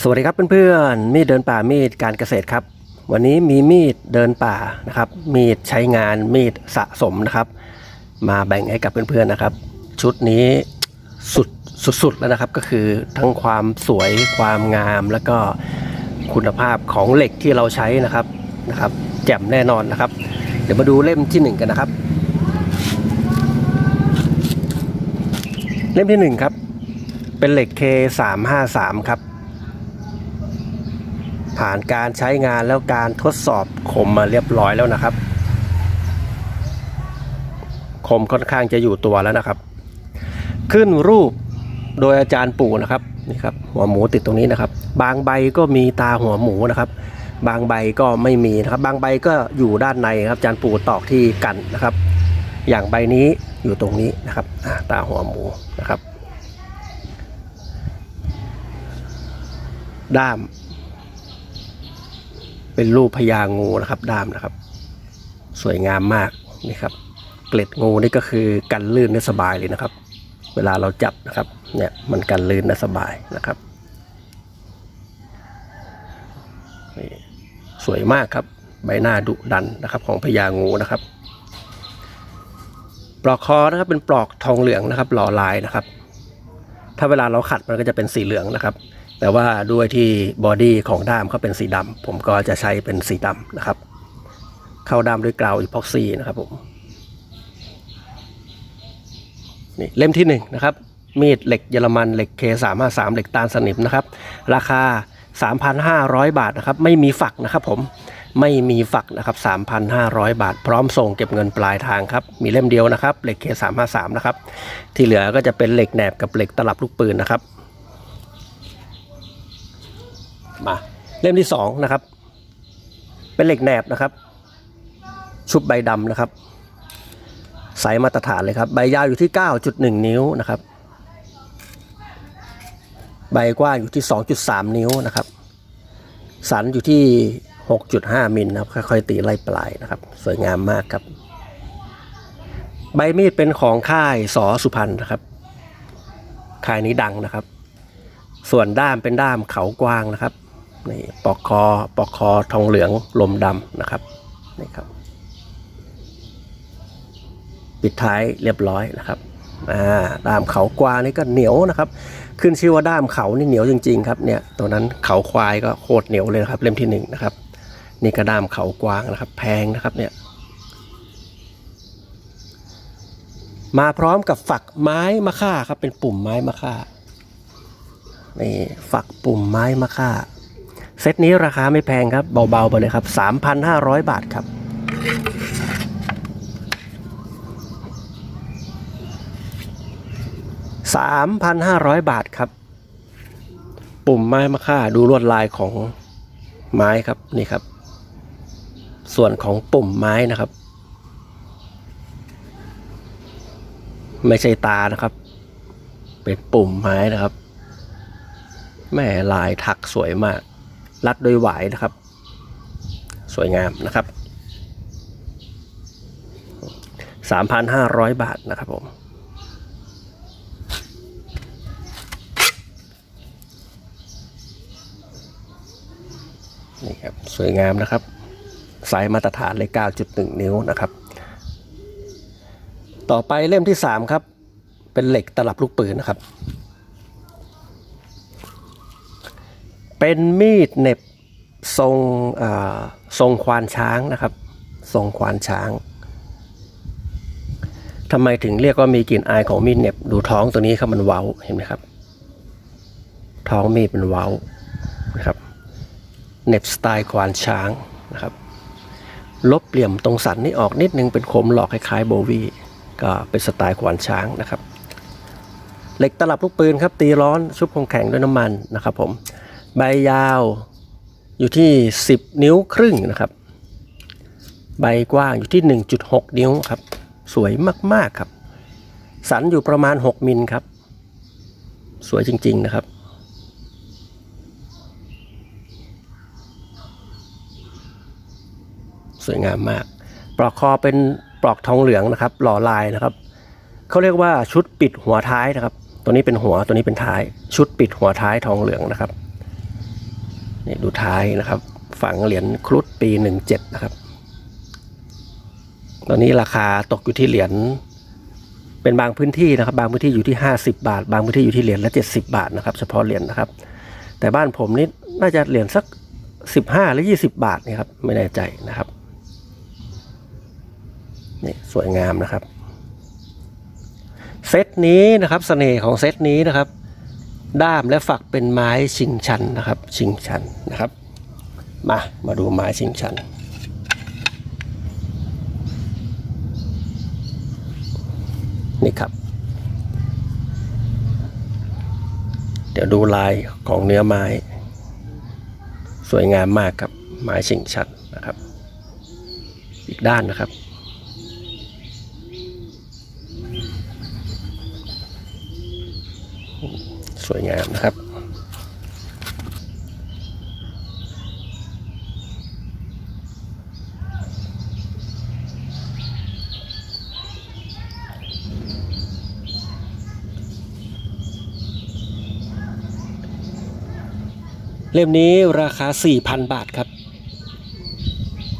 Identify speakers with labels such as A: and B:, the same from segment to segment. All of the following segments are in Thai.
A: สวัสดีครับเพื่อนๆมีดเดินป่ามีดการเกษตรครับ วันนี้มีมีดเดินป่านะครับ มีดใช้งานมีดสะสมนะครับ มาแบ่งให้กับเพื่อนๆนะครับ ชุดนี้สุดสุดๆแล้วนะครับ ก็คือทั้งความสวยความงาม แล้วก็คุณภาพของเหล็กที่เราใช้นะครับนะครับ แจ่มแน่นอนนะครับ เดี๋ยวมาดูเล่มที่หนึ่งกันนะครับ เล่มที่หนึ่งครับเป็นเหล็ก K353 ครับ ผ่านการใช้งานแล้วการทดสอบคมมาเรียบร้อยแล้วนะครับ คมค่อนข้างจะอยู่ตัวแล้วนะครับ ขึ้นรูปโดยอาจารย์ปู่นะครับนี่ครับหัวหมูติดตรงนี้นะครับ บางใบก็มีตาหัวหมูนะครับ บางใบก็ไม่มีนะครับ บางใบก็อยู่ด้านในครับอาจารย์ปู่ตอกที่กันนะครับ อย่างใบนี้อยู่ตรงนี้นะครับตาหัวหมูนะครับ ด้าม เป็นรูปพญางูนะครับ ด้ามนะครับ สวยงามมากนี่ครับ เกล็ดงูนี่ก็คือกันลื่นได้สบายเลยนะครับ เวลาเราจับนะครับ เนี่ยมันกันลื่นได้สบายนะครับนี่สวยมากครับ ใบหน้าดุดันนะครับ ของพญางูนะครับ ปลอกคอนะครับเป็นปลอกทองเหลืองนะครับ หล่อลายนะครับ ถ้าเวลาเราขัดมันก็จะเป็นสีเหลืองนะครับ แต่ว่าด้วยที่บอดี้ของด้ามเขาเป็นสีดำผมก็จะใช้เป็นสีดำนะครับ เข้าด้ามด้วยกราวอีพ็อกซี่นะครับผมนี่เล่มที่หนึ่งนะครับมีดเหล็กเยอรมันเหล็ก K353 เหล็กตาลสนิมนะครับ ราคา 3,500 บาทนะครับ ไม่มีฝักนะครับผมไม่มีฝักนะครับ 3,500 บาท พร้อมส่งเก็บเงินปลายทางครับ มีเล่มเดียวนะครับ เหล็ก K353 นะครับ ที่เหลือก็จะเป็นเหล็กแหนบกับเหล็กตลับลูกปืนนะครับ มาเล่มที่สองนะครับ เป็นเหล็กแหนบนะครับ ชุบใบดำนะครับไซส์มาตรฐานเลยครับ ใบยาวอยู่ที่ 9.1 นิ้วนะครับ ใบกว้างอยู่ที่ 2.3 นิ้วนะครับ สันอยู่ที่ 6.5 มิลนะครับ ค่อยๆตีไล่ปลายนะครับ สวยงามมากครับ ใบมีดเป็นของค่ายสอสุพรรณนะครับ ค่ายนี้ดังนะครับ ส่วนด้ามเป็นด้ามเขากว้างนะครับ นี่ปอกคอปอกคอทองเหลืองลมดำนะครับนี่ครับ ปิดท้ายเรียบร้อยนะครับอ่าด้ามเขากวางนี่ก็เหนียวนะครับ ขึ้นชื่อว่าด้ามเขานี่เหนียวจริง ๆ ครับเนี่ยตัวนั้นเขาควายก็โคตรเหนียวเลยครับ เล่มที่หนึ่งนะครับ นี่ก็ด้ามเขากวางนะครับ แพงนะครับเนี่ยมาพร้อมกับฝักไม้มะค่าครับเป็นปุ่มไม้มะค่านี่ฝักปุ่มไม้มะค่า เซตนี้ราคาไม่แพงครับ เบาๆไปเลยครับ 3,500 บาทครับ 3,500 บาทครับ ปุ่มไม้มะค่าดูลวดลายของไม้ครับนี่ครับ ส่วนของปุ่มไม้นะครับ ไม่ใช่ตานะครับ เป็นปุ่มไม้นะครับแม่ลายถักสวยมาก รัดโดยหวายนะครับ สวยงามนะครับ 3,500 บาทนะครับผมนี่ครับสวยงามนะครับไซส์มาตรฐานเลย 9.1 นิ้วนะครับ ต่อไปเล่มที่ 3 ครับ เป็นเหล็กตลับลูกปืนนะครับ เป็นมีดเน็บทรงทรงควานช้างนะครับ ทรงควานช้างทำไมถึงเรียกว่ามีกลิ่นอายของมีดเน็บดูท้องตัวนี้ครับมันเว้าเห็นไหมครับ ท้องมีดเป็นเว้านะครับเน็บสไตล์ควานช้างนะครับลบเหลี่ยมตรงสันนี่ออกนิดนึงเป็นคมหลอกคล้ายๆโบวีก็เป็นสไตล์ควานช้างนะครับ เหล็กตลับลูกปืนครับตีร้อนชุบของแข็งด้วยน้ำมันนะครับผม ใบยาวอยู่ที่ 10 นิ้วครึ่งนะครับ ใบกว้างอยู่ที่ 1.6 นิ้วครับ สวยมากๆครับ สันอยู่ประมาณ 6 มิลครับ สวยจริง ๆ นะครับ สวยงามมาก ปลอกคอเป็นปลอกทองเหลืองนะครับ หล่อลายนะครับ เขาเรียกว่าชุดปิดหัวท้ายนะครับ ตัวนี้เป็นหัว ตัวนี้เป็นท้าย ชุดปิดหัวท้ายทองเหลืองนะครับ นี่ดูท้ายนะครับ ฝังเหรียญครุฑปีหนึ่งเจ็ดนะครับ ตอนนี้ราคาตกอยู่ที่เหรียญเป็นบางพื้นที่นะครับ บางพื้นที่อยู่ที่ 50 บาท บางพื้นที่อยู่ที่เหรียญละ 70 บาทนะครับ เฉพาะเหรียญนะครับ แต่บ้านผมนี่น่าจะเหรียญสัก 15 หรือ 20 บาทนี่ครับ ไม่แน่ใจนะครับนี่สวยงามนะครับเซตนี้นะครับเสน่ห์ของเซตนี้นะครับ ด้ามและฝักเป็นไม้ชิงชันนะครับ ชิงชันนะครับ มามาดูไม้ชิงชัน นี่ครับ เดี๋ยวดูลายของเนื้อไม้ สวยงามมากครับไม้ชิงชันนะครับ อีกด้านนะครับ สวยงามนะครับ เล่มนี้ราคา 4,000 บาทครับ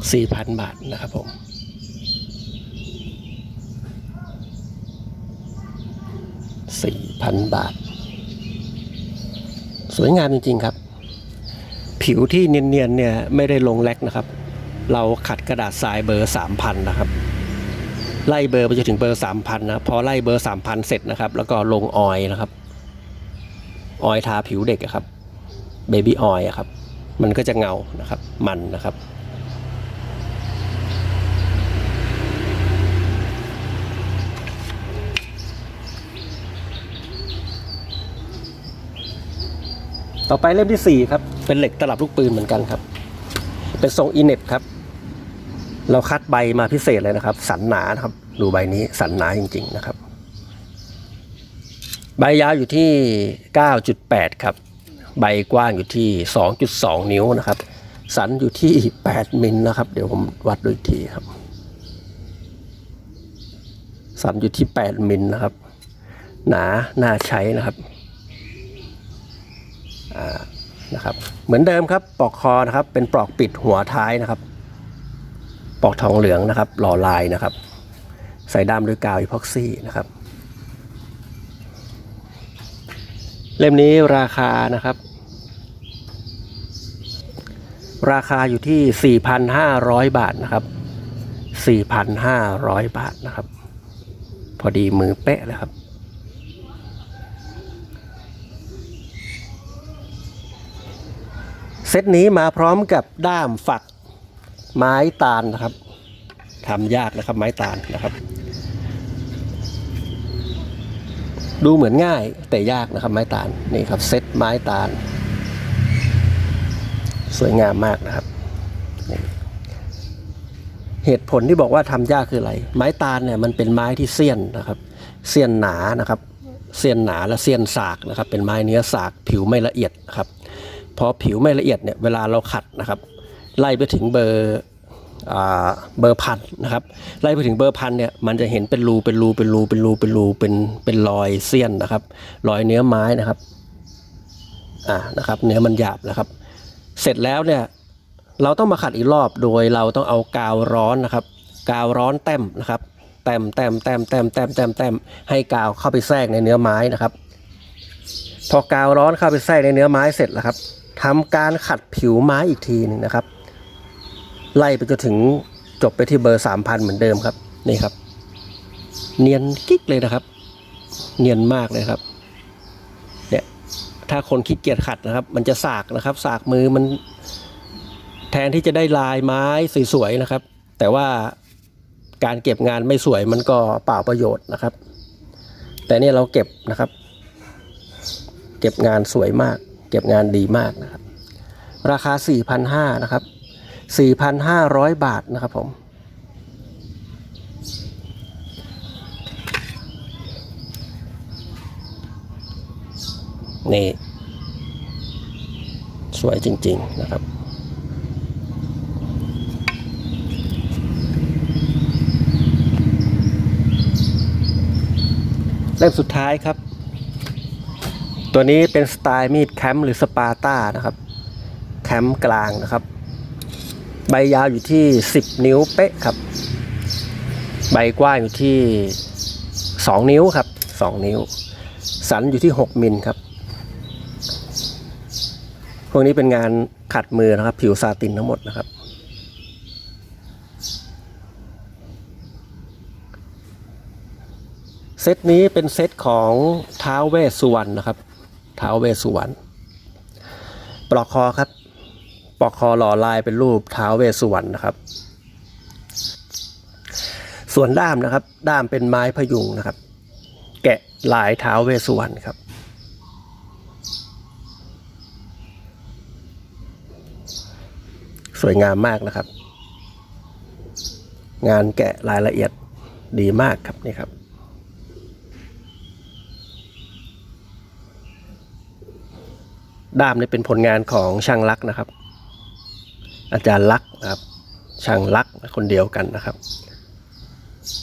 A: 4,000 บาทนะครับผม4,000 บาท สวยงามจริง ๆ ครับ ผิวที่เนียนๆเนี่ยไม่ได้ลงแลกนะครับ เราขัดกระดาษทรายเบอร์ 3,000 นะครับ ไล่เบอร์ไปจนถึงเบอร์ 3,000 นะ พอไล่เบอร์ 3,000 เสร็จนะครับ แล้วก็ลงออยนะครับ ออยทาผิวเด็กครับเบบี้ออยครับ มันก็จะเงานะครับ มันนะครับ ต่อไปเล่มที่ 4 ครับ เป็นเหล็กตลับลูกปืนเหมือนกันครับ เป็นทรงอีเน็ตครับ เราคัดใบมาพิเศษเลยนะครับ สันหนาครับ ดูใบนี้สันหนาจริง ๆนะครับ ใบยาวอยู่ที่ 9.8 ครับ ใบกว้างอยู่ที่ 2.2 นิ้วนะครับ สันอยู่ที่ 8 มิลนะครับ เดี๋ยวผมวัดดูอีกทีครับ สันอยู่ที่ 8 มิลนะครับ หนาหน่าใช้นะครับ นะครับเหมือนเดิมครับปลอกคอนะครับเป็นปลอกปิดหัวท้ายนะครับปลอกทองเหลืองนะครับหล่อลายนะครับ ใส่ด้ามด้วยกาวอีพ็อกซี่นะครับเล่มนี้ราคานะครับ ราคาอยู่ที่ 4,500 บาทนะครับ 4,500 บาทนะครับ พอดีมือเป๊ะเลยครับ เซ ตนี้มาพร้อมกับด้ามฝักไม้ตาลนะครับทำยากนะครับไม้ตาลนะครับ ดูเหมือนง่ายแต่ยากนะครับไม้ตาลนี่ครับเซตไม้ตาล สวยงามมากนะครับ เหตุผลที่บอกว่าทำยากคืออะไร ไม้ตาลเนี่ยมันเป็นไม้ที่เสี้ยนนะครับเสี้ยนหนานะครับ เสี้ยนหนาและเสี้ยนสากนะครับ เป็นไม้เนื้อสากผิวไม่ละเอียดครับ พอผิวไม่ละเอียดเนี่ยเวลาเราขัดนะครับ ไล่ไปถึงเบอร์เบอร์พันนะครับไล่ไปถึงเบอร์พันเนี่ยมันจะเห็นเป็นรูเป็นรูเป็นรูเป็นรูเป็นรูเป็นเป็นรอยเสี้ยนนะครับ รอยเนื้อไม้นะครับอ่านะครับเนื้อมันหยาบนะครับ เสร็จแล้วเนี่ยเราต้องมาขัดอีกรอบโดยเราต้องเอากาวร้อนนะครับ กาวร้อนแต้มนะครับแต้มแต้มแต้มแต้มแต้มแต้มแต้มให้กาวเข้าไปแทรกในเนื้อไม้นะครับ พอกาวร้อนเข้าไปแทรกในเนื้อไม้เสร็จแล้วครับ ทำการขัดผิวไม้อีกทีหนึงนะครับ ไล่ไปจนถึงจบไปที่เบอร์สามพันเหมือนเดิมครับนี่ครับ เนียนกิ๊กเลยนะครับ เนียนมากเลยครับเนี่ยถ้าคนขี้เกียจขัดนะครับ มันจะสากนะครับ สากมือมัน แทนที่จะได้ลายไม้สวยๆนะครับ แต่ว่าการเก็บงานไม่สวยมันก็เปล่าประโยชน์นะครับ แต่เนี่ยเราเก็บนะครับ เก็บงานสวยมาก เก็บงานดีมากนะครับ ราคา 4,500นะครับ 4,500 บาทนะครับผม นี่ สวยจริง ๆ นะครับเล่มสุดท้ายครับ ตัวนี้เป็นสไตล์มีดแคมป์หรือสปาร์ต้านะครับ แคมป์กลางนะครับ ใบยาวอยู่ที่ 10 นิ้วเป๊ะครับ ใบกว้างอยู่ที่ 2 นิ้วครับ 2 นิ้ว สันอยู่ที่ 6 มิลครับ พวกนี้เป็นงานขัดมือนะครับ ผิวซาตินทั้งหมดนะครับเซตนี้เป็นเซตของท้าวเวสสุวรรณนะครับ ท้าวเวสสุวรรณปลอกคอครับปลอกคอหล่อลายเป็นรูปท้าวเวสสุวรรณนะครับ ส่วนด้ามนะครับ ด้ามเป็นไม้พยุงนะครับ แกะลายท้าวเวสสุวรรณครับสวยงามมากนะครับ งานแกะรายละเอียดดีมากครับนี่ครับ ด้ามนี่เป็นผลงานของช่างลักนะครับ อาจารย์ลักนะครับ ช่างลักคนเดียวกันนะครับ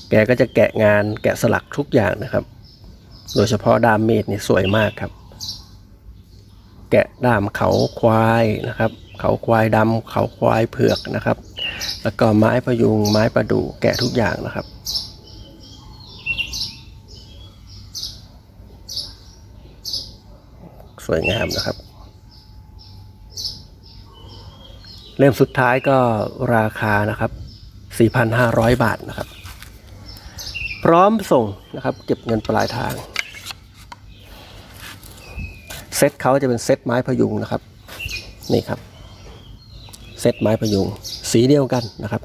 A: แกก็จะแกะงานแกะสลักทุกอย่างนะครับ โดยเฉพาะด้ามมีดนี่สวยมากครับ แกะด้ามเขาควายนะครับ เขาควายดำเขาควายเผือกนะครับ แล้วก็ไม้พยุงไม้ประดู่แกะทุกอย่างนะครับสวยงามนะครับ เล่มสุดท้ายก็ราคานะครับ 4,500 บาทนะครับ พร้อมส่งนะครับ เก็บเงินปลายทาง เซตเขาจะเป็นเซตไม้พยุงนะครับ นี่ครับ เซตไม้พยุง สีเดียวกันนะครับ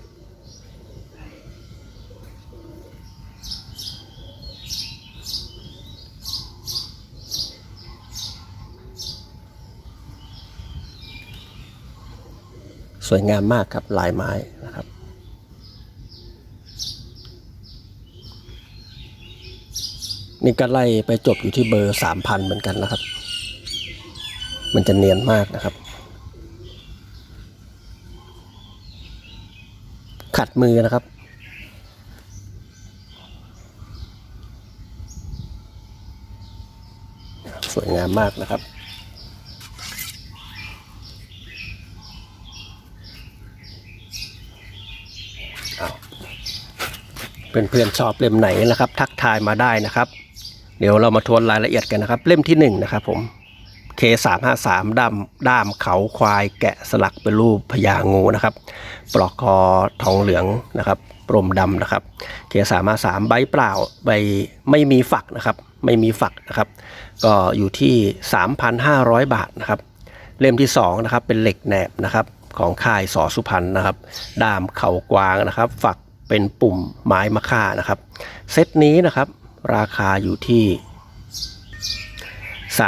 A: สวยงามมากครับลายไม้นะครับ นี่ก็ไล่ไปจบอยู่ที่เบอร์สามพันเหมือนกันนะครับ มันจะเนียนมากนะครับ ขัดมือนะครับสวยงามมากนะครับ เพื่อนๆชอบเล่มไหนนะครับ ทักทายมาได้นะครับ เดี๋ยวเรามาทวนรายละเอียดกันนะครับ เล่มที่หนึ่งนะครับผม K353 ด้ามด้ามเขาควายแกะสลักเป็นรูปพญางูนะครับ ปลอกคอทองเหลืองนะครับปรมดำนะครับ K353 ใบเปล่าใบไม่มีฝักนะครับ ไม่มีฝักนะครับ ก็อยู่ที่ 3,500 บาทนะครับเล่มที่2นะครับเป็นเหล็กแหนบนะครับของค่ายสอสุพรรณนะครับด้ามเขากวางนะครับ ฝัก เป็นปุ่มไม้มะค่านะครับ เซตนี้นะครับ ราคาอยู่ที่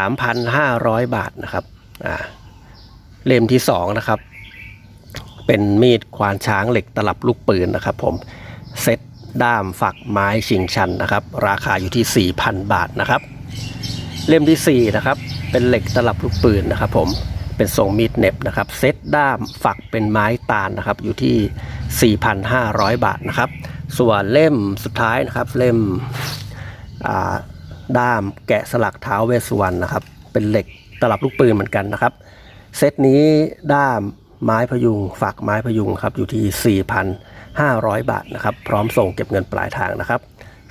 A: 3,500 บาทนะครับอ่าเล่มที่2นะครับเป็นมีดควานช้างเหล็กตลับลูกปืนนะครับ ผมเซตด้ามฝักไม้ชิงชันนะครับ ราคาอยู่ที่ 4,000 บาทนะครับ เล่มที่4นะครับเป็นเหล็กตลับลูกปืนนะครับ ผมเป็นทรงมีดเน็บนะครับ เซตด้ามฝักเป็นไม้ตาลนะครับ อยู่ที่ 4,500 บาทนะครับ ส่วนเล่มสุดท้ายนะครับ เล่มด้ามแกะสลักเท้าเวสุวรรณนะครับ เป็นเหล็กตลับลูกปืนเหมือนกันนะครับ เซตนี้ด้ามไม้พยุงฝักไม้พยุงครับอยู่ที่ 4,500 บาทนะครับ พร้อมส่งเก็บเงินปลายทางนะครับ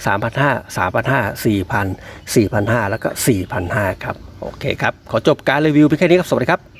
A: 3,500 3,500 4,000 4,500 แล้วก็ 4,500 ครับ โอเคครับ ขอจบการรีวิวเพียงแค่นี้ครับ สวัสดีครับ